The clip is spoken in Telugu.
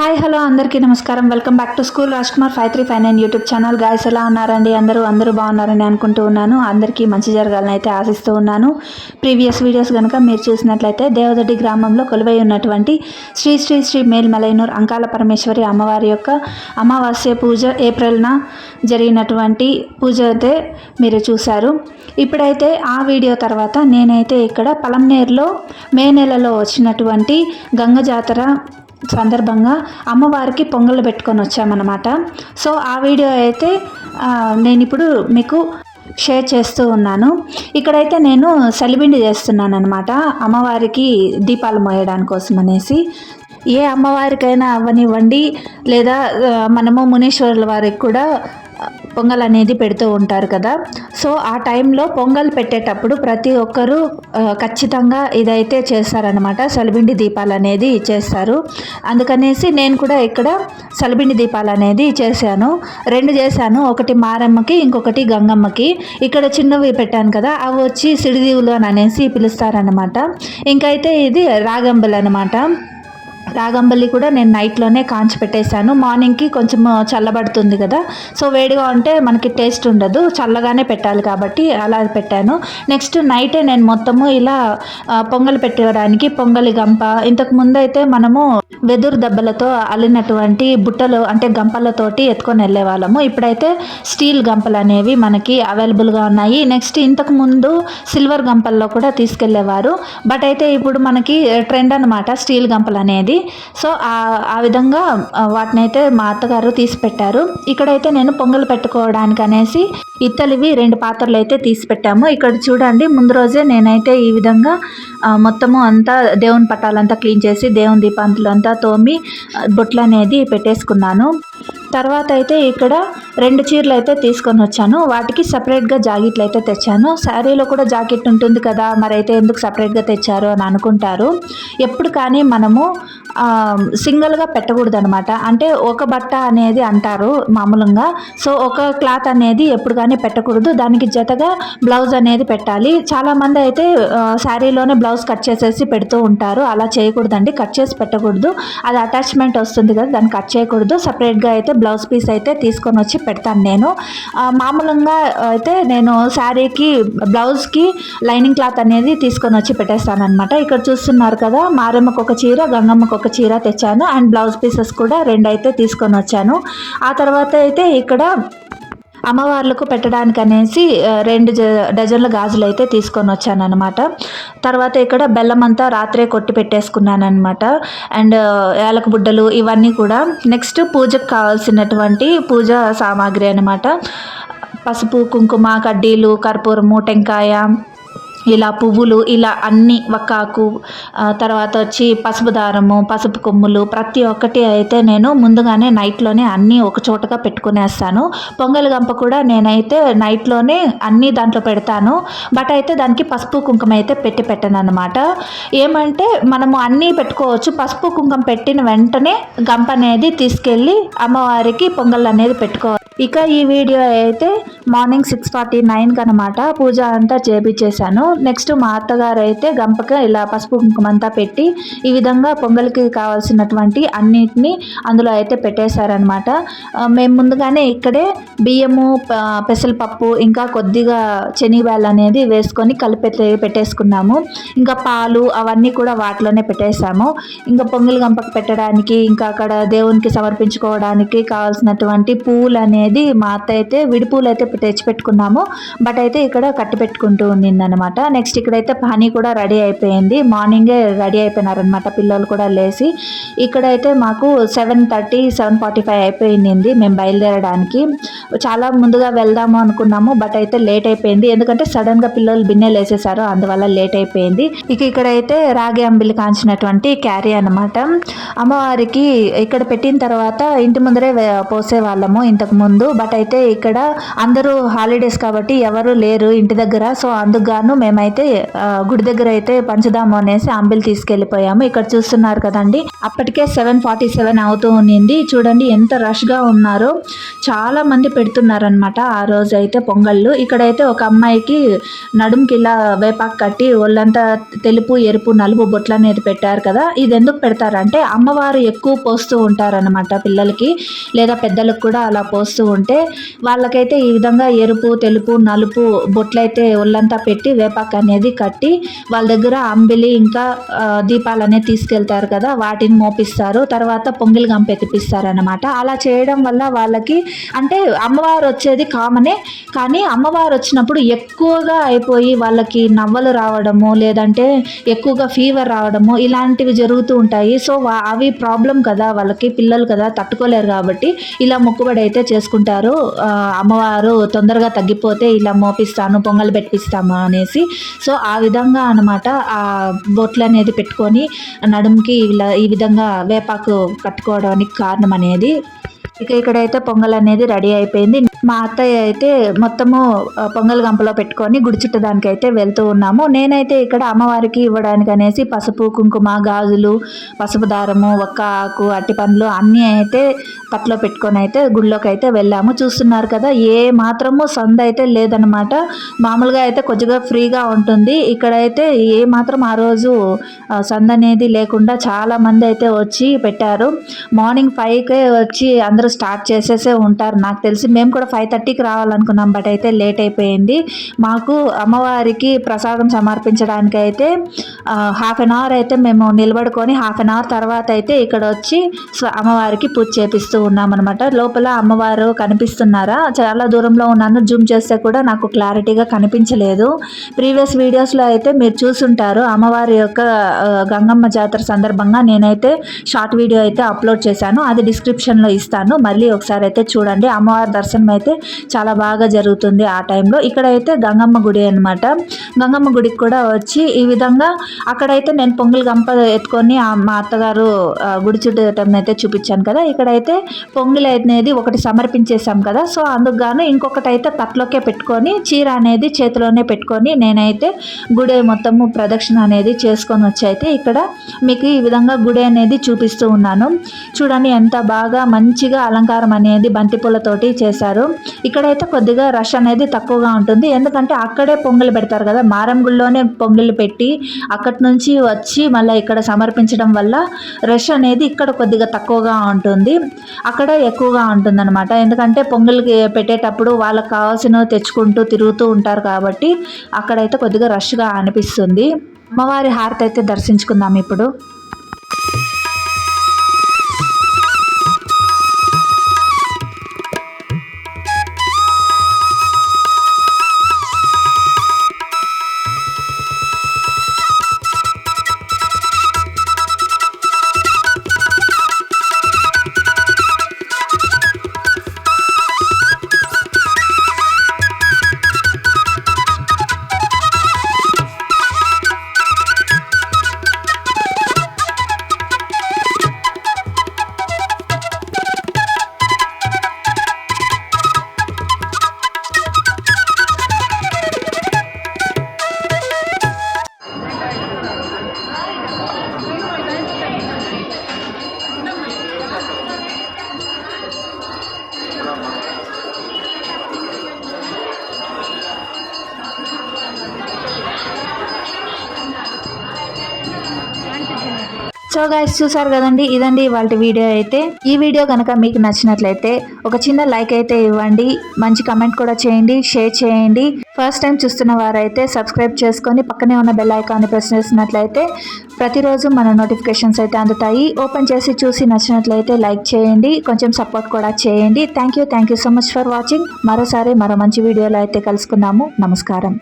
హాయ్ హలో అందరికీ నమస్కారం. Welcome back to school Raj Kumar five three five nine YouTube channel. Guys ఎలా ఉన్నారండి? అందరూ అందరూ బాగున్నారని అనుకుంటూ ఉన్నాను. అందరికీ మంచి జరగాలని అయితే ఆశిస్తూ ఉన్నాను. ప్రీవియస్ వీడియోస్ కనుక మీరు చూసినట్లయితే దేవదొడ్డి గ్రామంలో కొలువై ఉన్నటువంటి శ్రీ శ్రీ శ్రీ మేల్మలైనూర్ అంకాల పరమేశ్వరి అమ్మవారి యొక్క అమావాస్య పూజ ఏప్రిల్న జరిగినటువంటి పూజ అయితే మీరు చూశారు. ఇప్పుడైతే ఆ వీడియో తర్వాత నేనైతే ఇక్కడ పలంనేరులో మే నెలలో వచ్చినటువంటి గంగ జాతర సందర్భంగా అమ్మవారికి పొంగళ్ళు పెట్టుకొని వచ్చామన్నమాట. సో ఆ వీడియో అయితే నేను ఇప్పుడు మీకు షేర్ చేస్తూ ఉన్నాను. ఇక్కడైతే నేను సలిబిండి చేస్తున్నాను అనమాట అమ్మవారికి దీపాలు మోయడానికి కోసం అనేసి. ఏ అమ్మవారికైనా అవ్వనివ్వండి లేదా మనము మునీశ్వరుల వారికి కూడా పొంగల్ అనేది పెడుతూ ఉంటారు కదా. సో ఆ టైంలో పొంగల్ పెట్టేటప్పుడు ప్రతి ఒక్కరూ ఖచ్చితంగా ఇదైతే చేస్తారనమాట సలిబిండి దీపాలు అనేది చేస్తారు. అందుకనేసి నేను కూడా ఇక్కడ సలిబిండి దీపాలు అనేది చేశాను. రెండు చేశాను. ఒకటి మారమ్మకి ఇంకొకటి గంగమ్మకి. ఇక్కడ చిన్నవి పెట్టాను కదా అవి వచ్చి సిడిదీవులు అని అనేసి పిలుస్తారనమాట ఇంకైతే ఇది రాగంబలు అనమాట రాగంబలి కూడా నేను నైట్లోనే కాంచి పెట్టేశాను. మార్నింగ్కి కొంచెం చల్లబడుతుంది కదా. సో వేడిగా ఉంటే మనకి టేస్ట్ ఉండదు. చల్లగానే పెట్టాలి కాబట్టి అలా పెట్టాను. నెక్స్ట్ నైటే నేను మొత్తము ఇలా పొంగల్ పెట్టడానికి పొంగలి గంప. ఇంతకు ముందు అయితే మనము వెదురు దెబ్బలతో అల్లినటువంటి బుట్టలు అంటే గంపలతోటి ఎత్తుకొని వెళ్ళే వాళ్ళము ఇప్పుడైతే స్టీల్ గంపలు అనేవి మనకి అవైలబుల్గా ఉన్నాయి. నెక్స్ట్ ఇంతకు ముందు సిల్వర్ గంపల్లో కూడా తీసుకెళ్ళేవారు బట్ అయితే ఇప్పుడు మనకి ట్రెండ్ అనమాట స్టీల్ గంపలు అనేది. సో ఆ విధంగా వాటిని వాటినైతే మా అత్తగారు తీసి పెట్టారు ఇక్కడైతే నేను పొంగల్ పెట్టుకోవడానికి అనేసి ఇత్తలివి రెండు పాత్రలు అయితే తీసి పెట్టాము ఇక్కడ చూడండి ముందు రోజే నేనైతే ఈ విధంగా మొత్తము అంతా దేవుని పట్టాలంతా క్లీన్ చేసి దేవుని దీపాంతులు అంతా తోమి బొట్లు అనేది పెట్టేసుకున్నాను. తర్వాత అయితే ఇక్కడ రెండు చీరలు అయితే తీసుకొని వచ్చాను. వాటికి సపరేట్గా జాకెట్లు అయితే తెచ్చాను. శారీలో కూడా జాకెట్ ఉంటుంది కదా మరి అయితే ఎందుకు సపరేట్గా తెచ్చారు అని అనుకుంటారు. ఎప్పుడు కానీ మనము సింగిల్గా పెట్టకూడదు అనమాట అంటే ఒక బట్ట అనేది అంటారు మామూలుగా. సో ఒక క్లాత్ అనేది ఎప్పుడు కానీ పెట్టకూడదు. దానికి జతగా బ్లౌజ్ అనేది పెట్టాలి. చాలామంది అయితే శారీలోనే బ్లౌజ్ కట్ చేసేసి పెడుతూ ఉంటారు. అలా చేయకూడదండి. కట్ చేసి పెట్టకూడదు. అది అటాచ్మెంట్ వస్తుంది కదా దాన్ని కట్ చేయకూడదు. సపరేట్గా అయితే బ్లౌజ్ పీస్ అయితే తీసుకొని వచ్చి పెడతాను నేను. మామూలుగా అయితే నేను శారీకి బ్లౌజ్కి లైనింగ్ క్లాత్ అనేది తీసుకొని వచ్చి పెట్టేస్తాను అనమాట ఇక్కడ చూస్తున్నారు కదా మారమ్మకు ఒక చీర గంగమ్మకు ఒక చీర తెచ్చాను. అండ్ బ్లౌజ్ పీసెస్ కూడా రెండు అయితే తీసుకొని వచ్చాను. ఆ తర్వాత అయితే ఇక్కడ అమ్మవార్లకు పెట్టడానికి అనేసి రెండు జ- డజన్ల గాజులు అయితే తీసుకొని వచ్చాను అనమాట తర్వాత ఇక్కడ బెల్లం అంతా రాత్రే కొట్టి పెట్టేసుకున్నాను అనమాట అండ్ ఏలక బుడ్డలు ఇవన్నీ కూడా నెక్స్ట్ పూజకు కావాల్సినటువంటి పూజ సామాగ్రి అనమాట పసుపు కుంకుమ కడ్డీలు కర్పూరము టెంకాయ ఇలా పువ్వులు ఇలా అన్ని వక్కాకు తర్వాత వచ్చి పసుపు దారము పసుపు కొమ్ములు ప్రతి ఒక్కటి అయితే నేను ముందుగానే నైట్లోనే అన్నీ ఒక చోటగా పెట్టుకునేస్తాను. పొంగల్ గంప కూడా నేనైతే నైట్లోనే అన్నీ దాంట్లో పెడతాను. బట్ అయితే దానికి పసుపు కుంకుమ అయితే పెట్టి పెట్టను అనమాట ఏమంటే మనము అన్నీ పెట్టుకోవచ్చు. పసుపు కుంకుమ పెట్టిన వెంటనే గంప అనేది తీసుకెళ్ళి అమ్మవారికి పొంగల్ అనేది పెట్టుకోవాలి. ఇక ఈ వీడియో అయితే మార్నింగ్ సిక్స్ ఫార్టీ నైన్కి అనమాట పూజ అంతా చేపించేశాను నెక్స్ట్ మా అత్తగారు అయితే గంపకి ఇలా పసుపు కుంకుమంతా పెట్టి ఈ విధంగా పొంగల్కి కావాల్సినటువంటి అన్నిటినీ అందులో అయితే పెట్టేశారనమాట మేము ముందుగానే ఇక్కడే బియ్యము పెసరపప్పు ఇంకా కొద్దిగా శనివాళ్ళు అనేది వేసుకొని కలిపి పెట్టేసుకున్నాము. ఇంకా పాలు అవన్నీ కూడా వాటిలోనే పెట్టేశాము. ఇంకా పొంగల్ గంపకు పెట్టడానికి ఇంకా అక్కడ దేవునికి సమర్పించుకోవడానికి కావాల్సినటువంటి పూలు అనేది మా అత్త అయితే విడిపూలు అయితే తెచ్చి పెట్టుకున్నాము బట్ అయితే ఇక్కడ కట్టి పెట్టుకుంటూ ఉండింది అనమాట నెక్స్ట్ ఇక్కడైతే పానీ కూడా రెడీ అయిపోయింది. మార్నింగే రెడీ అయిపోయినారనమాట పిల్లలు కూడా లేచి. ఇక్కడైతే మాకు seven thirty seven forty five అయిపోయింది మేము బయలుదేరడానికి. చాలా ముందుగా వెళ్దాము అనుకున్నాము బట్ అయితే లేట్ అయిపోయింది. ఎందుకంటే సడన్గా పిల్లలు బిన్నెలు వేసేసారు అందువల్ల లేట్ అయిపోయింది. ఇక ఇక్కడైతే రాగి అంబిలి కాంచినటువంటి క్యారీ అనమాట అమ్మవారికి ఇక్కడ పెట్టిన తర్వాత ఇంటి ముందరే పోసే పోసేవాళ్ళము. ఇంతకు ముందు ముందు బట్ అయితే ఇక్కడ అందరూ హాలిడేస్ కాబట్టి ఎవరు లేరు ఇంటి దగ్గర. సో అందుకు మేమైతే గుడి దగ్గర అయితే పంచుదాము అనేసి అంబిల్ తీసుకెళ్ళిపోయాము. ఇక్కడ చూస్తున్నారు కదండి అప్పటికే సెవెన్ ఫార్టీ సెవెన్ అవుతూ ఉన్నింది. చూడండి ఎంత రష్గా ఉన్నారో. చాలా మంది పెడుతున్నారనమాట ఆ రోజు అయితే పొంగళ్ళు. ఇక్కడైతే ఒక అమ్మాయికి నడుముకి ఇలా వేపాకు కట్టి ఒళ్ళంతా తెలుపు ఎరుపు నలుపు బొట్లు అనేది పెట్టారు కదా. ఇది ఎందుకు పెడతారంటే అమ్మవారు ఎక్కువ పోస్తూ ఉంటారనమాట పిల్లలకి. లేదా పెద్దలకు కూడా అలా పోస్తూ ఉంటే వాళ్ళకైతే ఈ విధంగా ఎరుపు తెలుపు నలుపు బొట్లయితే ఒళ్ళంతా పెట్టి వేపాకు అనేది కట్టి వాళ్ళ దగ్గర అంబిలి ఇంకా దీపాలు అనేది తీసుకెళ్తారు కదా వాటిని మోపిస్తారు. తర్వాత పొంగిల్ గంపెత్తిపిస్తారు అనమాట అలా చేయడం వల్ల వాళ్ళకి అంటే అమ్మవారు వచ్చేది కామనే కానీ అమ్మవారు వచ్చినప్పుడు ఎక్కువగా అయిపోయి వాళ్ళకి నవ్వలు రావడము లేదంటే ఎక్కువగా ఫీవర్ రావడము ఇలాంటివి జరుగుతూ ఉంటాయి. సో అవి ప్రాబ్లం కదా వాళ్ళకి పిల్లలు కదా తట్టుకోలేరు కాబట్టి ఇలా మొక్కుబడి అయితే చేసుకుంటారు ఆ, అమ్మవారు తొందరగా తగ్గిపోతే ఇలా మోపిస్తాను పొంగల్ పెట్టిస్తాము అనేసి. సో ఆ విధంగా అనమాట ఆ బొట్లు అనేది పెట్టుకొని నడుముకి ఇలా ఈ విధంగా వేపాకు కట్టుకోవడానికి కారణం అనేది ఇక ఇక్కడైతే పొంగల్ అనేది రెడీ అయిపోయింది. మా అత్తయ్య అయితే మొత్తము పొంగల్ గంపలో పెట్టుకొని గుడి చుట్టడానికి అయితే వెళ్తూ ఉన్నాము. నేనైతే ఇక్కడ అమ్మవారికి ఇవ్వడానికి అనేసి పసుపు కుంకుమ గాజులు పసుపు దారము ఒక్క ఆకు అట్టి పండ్లు అన్నీ అయితే తట్లో పెట్టుకొని అయితే గుడిలోకి అయితే వెళ్ళాము. చూస్తున్నారు కదా ఏ మాత్రము సంద అయితే లేదనమాట మామూలుగా అయితే కొద్దిగా ఫ్రీగా ఉంటుంది. ఇక్కడైతే ఏ మాత్రం ఆ రోజు సంద అనేది లేకుండా చాలా మంది అయితే వచ్చి పెట్టారు. మార్నింగ్ ఫైవ్కే వచ్చి అందరూ స్టార్ట్ చేసేసే ఉంటారు. నాకు తెలిసి మేము కూడా ఫైవ్ థర్టీకి రావాలనుకున్నాం బట్ అయితే లేట్ అయిపోయింది. మాకు అమ్మవారికి ప్రసాదం సమర్పించడానికి అయితే హాఫ్ అన్ అవర్ అయితే మేము నిలబడుకొని హాఫ్ అన్ అవర్ తర్వాత అయితే ఇక్కడ వచ్చి అమ్మవారికి పూజ చేపిస్తూ ఉన్నాం అనమాట లోపల అమ్మవారు కనిపిస్తున్నారా? చాలా దూరంలో ఉన్నాను జూమ్ చేస్తే కూడా నాకు క్లారిటీగా కనిపించలేదు. ప్రీవియస్ వీడియోస్లో అయితే మీరు చూసుంటారు. అమ్మవారి యొక్క గంగమ్మ జాతర సందర్భంగా నేనైతే షార్ట్ వీడియో అయితే అప్లోడ్ చేశాను. అది డిస్క్రిప్షన్లో ఇస్తాను. మళ్ళీ ఒకసారి అయితే చూడండి. అమ్మవారి దర్శనం అయితే చాలా బాగా జరుగుతుంది ఆ టైంలో. ఇక్కడైతే గంగమ్మ గుడి అనమాట గంగమ్మ గుడికి కూడా వచ్చి ఈ విధంగా అక్కడైతే నేను పొంగల్ గంప ఎత్తుకొని మా అత్తగారు గుడి చుట్టూ అయితే చూపించాను కదా. ఇక్కడైతే పొంగిల్ అనేది ఒకటి సమర్పించేశాం కదా. సో అందుకు గాను ఇంకొకటి అయితే తట్లోకే పెట్టుకొని చీర అనేది చేతిలోనే పెట్టుకొని నేనైతే గుడి మొత్తము ప్రదక్షిణ అనేది చేసుకొని వచ్చి అయితే ఇక్కడ మీకు ఈ విధంగా గుడి అనేది చూపిస్తూ ఉన్నాను. చూడండి ఎంత బాగా మంచిగా అలంకారం అనేది బంతిపూలతోటి చేశారు. ఇక్కడైతే కొద్దిగా రష్ అనేది తక్కువగా ఉంటుంది. ఎందుకంటే అక్కడే పొంగలు పెడతారు కదా మారం పొంగలు పెట్టి అక్కడి నుంచి వచ్చి మళ్ళీ ఇక్కడ సమర్పించడం వల్ల రష్ అనేది ఇక్కడ కొద్దిగా తక్కువగా ఉంటుంది. అక్కడ ఎక్కువగా ఉంటుంది అనమాట ఎందుకంటే పొంగల్కి పెట్టేటప్పుడు వాళ్ళకి కావాల్సినవి తెచ్చుకుంటూ తిరుగుతూ ఉంటారు కాబట్టి అక్కడైతే కొద్దిగా రష్గా అనిపిస్తుంది. అమ్మవారి హారతి అయితే దర్శించుకుందాం ఇప్పుడు. సో గైస్ చూసారు కదండి? ఇదండి వాళ్ళ వీడియో అయితే. ఈ వీడియో కనుక మీకు నచ్చినట్లయితే ఒక చిన్న లైక్ అయితే ఇవ్వండి. మంచి కమెంట్ కూడా చేయండి. షేర్ చేయండి. ఫస్ట్ టైం చూస్తున్న వారైతే సబ్స్క్రైబ్ చేసుకొని పక్కనే ఉన్న బెల్ ఐకాన్ని ప్రెస్ చేసినట్లయితే ప్రతిరోజు మన నోటిఫికేషన్స్ అయితే అందుతాయి. ఓపెన్ చేసి చూసి నచ్చినట్లయితే లైక్ చేయండి. కొంచెం సపోర్ట్ కూడా చేయండి. Thank you thank you so much for watching మరోసారి మరో మంచి వీడియోలో అయితే కలుసుకుందాము. నమస్కారం.